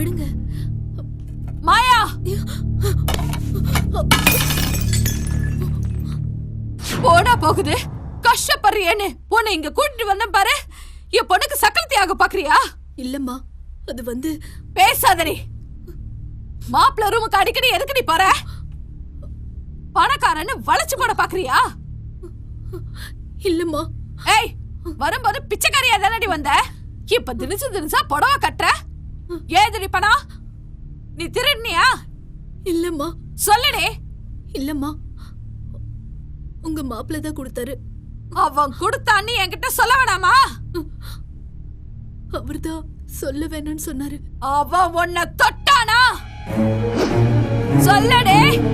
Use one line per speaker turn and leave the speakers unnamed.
விடுங்க. மாயா! போனா போகுது. கஷ்டப்படுறியேன்னு. உன்னை இங்க கூட்டிட்டு வந்தேன் பாரு. என் பொண்ணுக்கு சக்கரத்தியாக பாக்குறியா?
இல்லம்மா அது வந்து
பேசாதடி. மாப்பிள்ள ரூமுக்கு அடிக்கடி எதுக்கு நீ பாரு பணக்காரன்னு வளைச்சு போட பாக்குறியா?
இல்லம்மா.
ஏய் வரும்போது பிச்சைக்காரியா தானடி வந்த? இப்ப தினிச்சு தினிச்சா புடவை கட்டுற? ஏதுடி பணம் நீ திருடுனியா
இல்லம்மா.
சொல்லுடி.
இல்லம்மா. உங்க மாப்பிள்ள தான் கொடுத்தாரு.
அவன் கொடுத்தான்னு என்கிட்ட சொல்ல வேணாமா?
அவர்தான் சொல்ல வேணாம்னு சொன்னாரு.
அவன் உன்னை தொட்டானா? சொல்லடே.